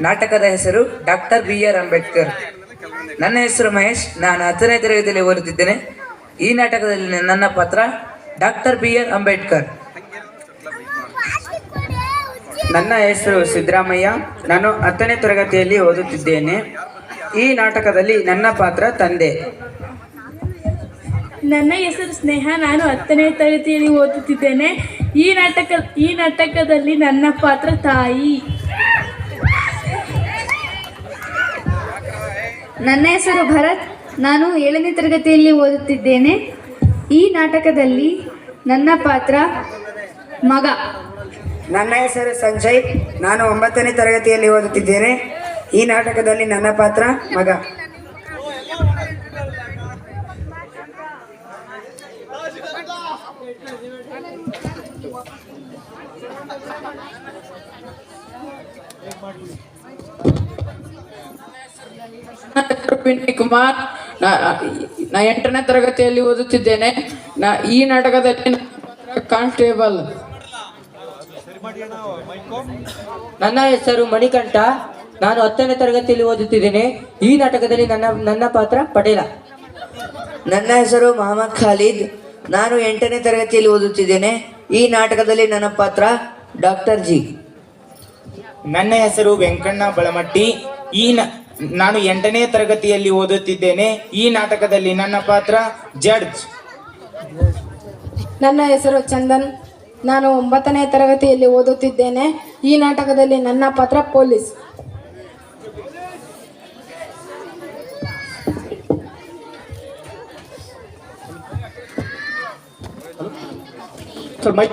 ನಾಟಕದ ಹೆಸರು doctor B R Ambedkar. ನನ್ನ ಹೆಸರು ಮಹೇಶ್. ನಾನು ಹತ್ತನೇ ತರಗತಿಯಲ್ಲಿ ಓದುತ್ತಿದ್ದೇನೆ. ಈ ನಾಟಕದಲ್ಲಿ ನನ್ನ ಪಾತ್ರ ಡಾಕ್ಟರ್ ಬಿ ಆರ್ ಅಂಬೇಡ್ಕರ್. ನನ್ನ ಹೆಸರು ಸಿದ್ದರಾಮಯ್ಯ. ನಾನು ಹತ್ತನೇ ತರಗತಿಯಲ್ಲಿ ಓದುತ್ತಿದ್ದೇನೆ. ಈ ನಾಟಕದಲ್ಲಿ ನನ್ನ ಪಾತ್ರ ತಂದೆ. ನನ್ನ ಹೆಸರು ಸ್ನೇಹ ನಾನು ಹತ್ತನೇ ತರಗತಿಯಲ್ಲಿ ಓದುತ್ತಿದ್ದೇನೆ. ಈ ನಾಟಕ ಈ ನಾಟಕದಲ್ಲಿ ನನ್ನ ಪಾತ್ರ ತಾಯಿ. ನನ್ನ ಹೆಸರು ಭರತ್ ನಾನು ಏಳನೇ ತರಗತಿಯಲ್ಲಿ ಓದುತ್ತಿದ್ದೇನೆ. ಈ ನಾಟಕದಲ್ಲಿ ನನ್ನ ಪಾತ್ರ ಮಗ. ನನ್ನ ಹೆಸರು ಸಂಜಯ್ ನಾನು ಒಂಬತ್ತನೇ ತರಗತಿಯಲ್ಲಿ ಓದುತ್ತಿದ್ದೇನೆ. ಈ ನಾಟಕದಲ್ಲಿ ನನ್ನ ಪಾತ್ರ ಮಗ. ಕುಮಾರ್, ನಾ ಎಂಟನೇ ತರಗತಿಯಲ್ಲಿ ಓದುತ್ತಿದ್ದೇನೆ. ನಾ ಈ ನಾಟಕದಲ್ಲಿ ಕಾನ್ಸ್ಟೇಬಲ್. ನನ್ನ ಹೆಸರು ಮಣಿಕಂಠ. ನಾನು ಹತ್ತನೇ ತರಗತಿಯಲ್ಲಿ ಓದುತ್ತಿದ್ದೇನೆ. ಈ ನಾಟಕದಲ್ಲಿ ನನ್ನ ನನ್ನ ಪಾತ್ರ ಪಟೇಲ. ನನ್ನ ಹೆಸರು ಮೊಹಮ್ಮದ್ ಖಾಲಿದ್. ನಾನು ಎಂಟನೇ ತರಗತಿಯಲ್ಲಿ ಓದುತ್ತಿದ್ದೇನೆ. ಈ ನಾಟಕದಲ್ಲಿ ನನ್ನ ಪಾತ್ರ ಡಾಕ್ಟರ್ ಜಿ. ನನ್ನ ಹೆಸರು ವೆಂಕಣ್ಣ ಬಳಮಟ್ಟಿ. ಈ ನ- ನಾನು ಎಂಟನೇ ತರಗತಿಯಲ್ಲಿ ಓದುತ್ತಿದ್ದೇನೆ. ಈ ನಾಟಕದಲ್ಲಿ ನನ್ನ ಪಾತ್ರ ಜಡ್ಜ್. ನನ್ನ ಹೆಸರು ಚಂದನ್. ನಾನು ಒಂಬತ್ತನೇ ತರಗತಿಯಲ್ಲಿ ಓದುತ್ತಿದ್ದೇನೆ. ಈ ನಾಟಕದಲ್ಲಿ ನನ್ನ ಪಾತ್ರ police. Sir mike.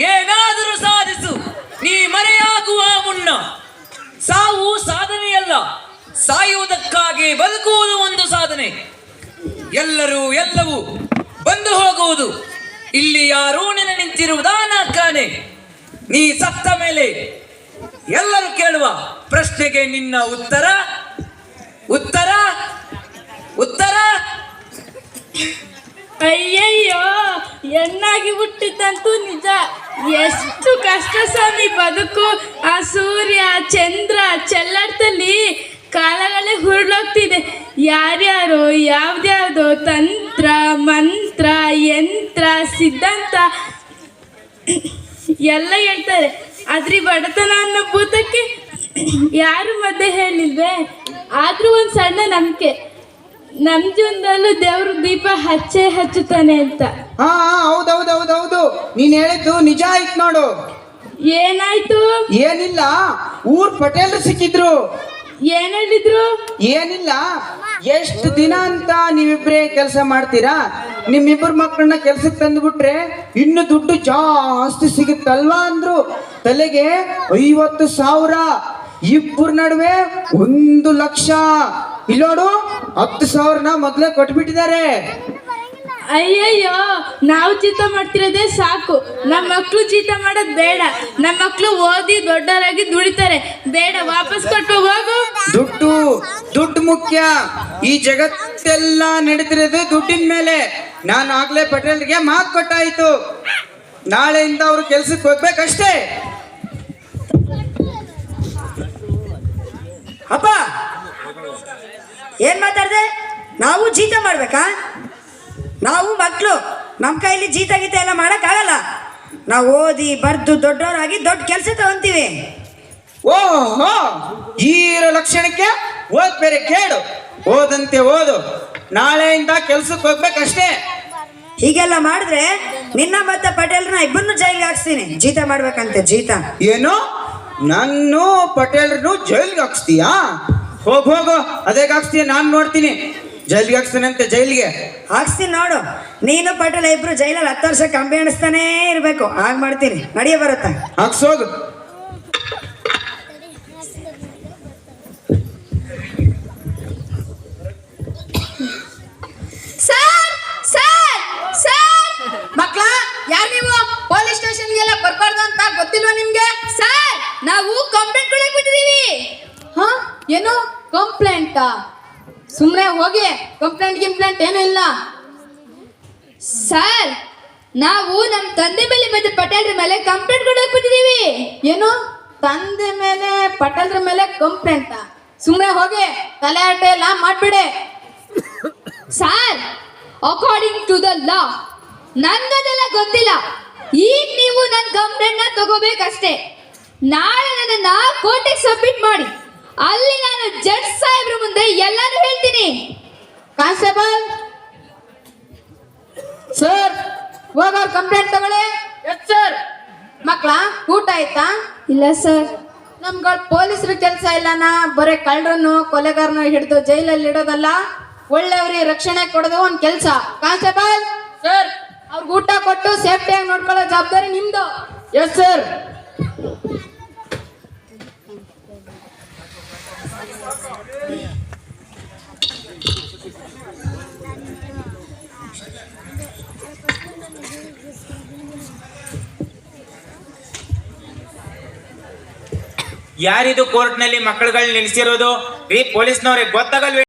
ಏನಾದರೂ ಸಾಧಿಸು. ನೀ ಮರೆಯಾಗುವ ಮುನ್ನ. ಸಾವು ಸಾಧನೆಯಲ್ಲ. ಸಾಯುವುದಕ್ಕಾಗಿ ಬದುಕುವುದು ಒಂದು ಸಾಧನೆ. ಎಲ್ಲರೂ ಎಲ್ಲವೂ ಬಂದು ಹೋಗುವುದು. ಇಲ್ಲಿ ಯಾರೂ ನಿಂತಿರುವುದಾನ ಕಾಣೆ. ನೀ ಸತ್ತ ಮೇಲೆ ಎಲ್ಲರೂ ಕೇಳುವ ಪ್ರಶ್ನೆಗೆ ನಿನ್ನ ಉತ್ತರ. ಉತ್ತರ. ಉತ್ತರ. ಅಯ್ಯಯ್ಯೋ ಹೆಣ್ಣಾಗಿ ಹುಟ್ಟಿದ್ದಂತೂ ನಿಜ. ಎಷ್ಟು ಕಷ್ಟ ಸ್ವಾಮಿ ಬದುಕು. ಆ ಸೂರ್ಯ, ಚಂದ್ರ, ಚೆಲ್ಲಾಡ್ತಲ್ಲಿ ಕಾಲಗಳೇ ಹುರುಳೋಗ್ತಿದೆ. ಯಾರ್ಯಾರು, ಯಾವ್ದ್ಯಾವ್ದು, ತಂತ್ರ, ಮಂತ್ರ, ಯಂತ್ರ, ಸಿದ್ಧಾಂತ ಎಲ್ಲ ಹೇಳ್ತಾರೆ. ಆದ್ರೆ ಬಡತನ ಅನ್ನೋ ಭೂತಕ್ಕೆ ಯಾರು ಮದ್ದೆ ಹೇಳಿಲ್ವೇ? ಆದ್ರೂ ಒಂದು ಸಣ್ಣ ನಂಬಿಕೆ. ನಮ್ಮ ಜೀವನದಲ್ಲೂ ದೇವ್ರ ದೀಪ ಹಚ್ಚೇ ಹಚ್ಚುತ್ತಾನೆ ಅಂತ. ಹಾ ಹೌದೌದೌದೌದು. ನೀನ್ ಹೇಳಿದ್ದು ನಿಜ ಆಯ್ತು ನೋಡು. ಏನಾಯ್ತು? ಏನಿಲ್ಲ ಊರ್ ಪಟೇಲ್ ಸಿಕ್ಕಿದ್ರು. ಏನ್ ಹೇಳಿದ್ರು? ಏನಿಲ್ಲ ಎಷ್ಟು ದಿನ ಅಂತ ನೀವಿಬ್ರೇ ಕೆಲಸ ಮಾಡ್ತೀರಾ? ನಿಮ್ಮಿಬ್ಬರು ಮಕ್ಕಳನ್ನ ಕೆಲ್ಸಕ್ಕೆ ತಂದ್ಬಿಟ್ರೆ ಇನ್ನು ದುಡ್ಡು ಜಾಸ್ತಿ ಸಿಗುತ್ತಲ್ವಾ ಅಂದ್ರು. ತಲೆಗೆ ಐವತ್ತು ಸಾವಿರ. ಇಬ್ಬರ ನಡುವೆ ಒಂದು ಲಕ್ಷ. ಇಲ್ಲೋಡು ಹತ್ತು ಸಾವಿರನ ಮೊದ್ಲೇ ಕೊಟ್ಬಿಟ್ಟಿದ್ದಾರೆ. ಅಯ್ಯಯ್ಯೋ ನಾವು ಚೀತ ಮಾಡ್ತಿರೋದೇ ಸಾಕು. ನಮ್ಮ ಮಕ್ಕಳು ಚೀತ ಮಾಡೋದು ಬೇಡ. ನಮ್ಮ ಮಕ್ಕಳು ಓದಿ ದೊಡ್ಡವರಾಗಿ ದುಡಿತಾರೆ. ಬೇಡ ವಾಪಸ್ ಕೊಟ್ಟು ಹೋಗು. ದುಡ್ಡು ದುಡ್ಡು ಮುಖ್ಯ. ಈ ಜಗತ್ತೆಲ್ಲ ನಡೀತಿರೋದು ದುಡ್ಡಿನ ಮೇಲೆ. ನಾನು ಆಗ್ಲೇ ಪಟೇಲ್ಗೆ ಮಾತು ಕೊಟ್ಟಾಯ್ತು. ನಾಳೆಯಿಂದ ಅವ್ರು ಕೆಲ್ಸಕ್ಕೆ ಹೋಗ್ಬೇಕಷ್ಟೇ. ಏನ್ ಮಾತಾಡಿದೆ? ನಾವು ಜೀತ ಮಾಡ್ಬೇಕಾ? ನಾವು ಮಕ್ಕಳು ನಮ್ಮ ಕೈಲಿ ಜೀತ ಗೀತ ಎಲ್ಲ ಮಾಡೋಕ್ಕಾಗಲ್ಲ. ನಾವು ಓದಿ ಬರ್ದು ದೊಡ್ಡವರಾಗಿ ದೊಡ್ಡ ಕೆಲಸ ತಗೊಂತೀವಿ. ಓಹೋ ಈ ಇರೋ ಲಕ್ಷಣಕ್ಕೆ ಓದ್ ಬೇರೆ ಕೇಳು ಓದಂತೆ ಓದು ನಾಳೆಯಿಂದ ಕೆಲ್ಸಕ್ಕೆ ಹೋಗ್ಬೇಕಷ್ಟೇ. ಹೀಗೆಲ್ಲ ಮಾಡಿದ್ರೆ ನಿನ್ನ ಮತ್ತೆ ಪಟೇಲ್ರನ್ನ ಇಬ್ಬರನ್ನು ಜೈಲಿಗೆ ಹಾಕ್ಸ್ತೀನಿ. ಜೀತ ಮಾಡ್ಬೇಕಂತೆ ಜೀತ. ಏನು? ನನ್ನ ಪಟೇಲ್ರನ್ನು ಜೈಲ್ಗೆ ಹಾಕ್ಸ್ತೀಯಾ? ಹೋಗ್ ಹೋಗು. ಅದೇ ಹಾಕ್ಸ್ತೀಯ ನಾನು ನೋಡ್ತೀನಿ. ಜೈಲ್ಗೆ ಹಾಕ್ಸ್ತೀನಂತೆ ಜೈಲಿಗೆ. ಹಾಕ್ಸ್ತೀನಿ ನೋಡು. ನೀನು ಪಟೇಲ ಇಬ್ರು ಜೈಲಲ್ಲಿ ಹತ್ತು ವರ್ಷ ಕಂಬಿ ಅಣಿಸ್ತಾನೇ ಇರಬೇಕು. ಹಾಗೆ ಮಾಡ್ತೀನಿ. ನಡಿಯ ಬರುತ್ತೆ. ಹಾಕ್ಸೋಗು ಸರ್ ಸರ್ ಸರ್. ಮಕ್ಕಳ ಯಾರು ನೀವು? ಪೊಲೀಸ್ ಸ್ಟೇಷನ್ಗೆಲ್ಲ ಬರ್ಬಾರ್ದು ಅಂತ ಗೊತ್ತಿಲ್ವಾ ನಿಮ್ಗೆ? ಸರ್ ನಾವು ಕಂಪ್ಲೇಂಟ್ ಏನು? ಕಂಪ್ಲೇಂಟಾ ಸುಮ್ಮನೆ ಹೋಗಿ ಕಂಪ್ಲೇಂಟ್ ಗಿಂಪ್ಲೇಂಟ್ ಏನೂ ಇಲ್ಲ. ಸರ್ ನಾವು ನಮ್ಮ ತಂದೆ ಮೇಲೆ ಮತ್ತೆ ಪಟೇಲ್ರ ಮೇಲೆ ಕಂಪ್ಲೇಂಟ್ ಕೊಡಕ್ ಬಂದಿದ್ದೀವಿ. ಏನು? ತಂದೆ ಮೇಲೆ, ಪಟೇಲ್ರ ಮೇಲೆ ಕಂಪ್ಲೇಂಟಾ ಸುಮ್ಮನೆ ಹೋಗಿ, ತಲೆ ಆಟ ಎಲ್ಲ ಮಾಡ್ಬಿಡಿ. Sir according to the law ನನ್ಗದೆಲ್ಲ ಗೊತ್ತಿಲ್ಲ. ಈಗ ನೀವು ನನ್ನ ಕಂಪ್ಲೇಂಟ್ನ ತಗೋಬೇಕಷ್ಟೇ. ನಾಳೆ ನನ್ನ ಕೋರ್ಟಿಗೆ ಸಬ್ಮಿಟ್ ಮಾಡಿ. ಅಲ್ಲಿ ನಾನು ಜಡ್ಜ್ ಸಾಹೇಬ್ರ ಮುಂದೆ ಎಲ್ಲಾನು ಹೇಳ್ತೀನಿ. ಕಾನ್ಸ್ಟೇಬಲ್. ಸರ್ ಹೋಗೋರ್ ಕಂಪ್ಲೇಂಟ್ ತಗೊಳ್ಳಿ. ಎಸ್ ಸರ್ ಮಕ್ಕಳ ಊಟ ಆಯ್ತಾ? ಇಲ್ಲ ಸರ್ ನಮ್ಗಳ ಪೊಲೀಸರು ಕೆಲಸ ಇಲ್ಲನ? ಬರೀ ಕಳ್ಳರನ್ನು ಕೊಲೆಗಾರನ ಹಿಡಿದು ಜೈಲಲ್ಲಿ ಇಡೋದಲ್ಲ? ಒಳ್ಳೆಯವ್ರಿಗೆ ರಕ್ಷಣೆ ಕೊಡೋದು ಒಂದು ಕೆಲಸ. ಕಾನ್ಸ್ಟೇಬಲ್. ಸರ್ ಅವ್ರಿಗೆ ಊಟ ಕೊಟ್ಟು ಸೇಫ್ಟಿಯಾಗಿ ನೋಡ್ಕೊಳ್ಳೋ ಜವಾಬ್ದಾರಿ ನಿಮ್ದು. ಎಸ್ ಸರ್ ಯಾರಿದು ಕೋರ್ಟ್ನಲ್ಲಿ ಮಕ್ಕಳುಗಳು ನಿಲ್ಸಿರೋದು ಈ ಪೊಲೀಸ್ನವ್ರಿಗೆ ಗೊತ್ತಾಗಲ್ವೇ?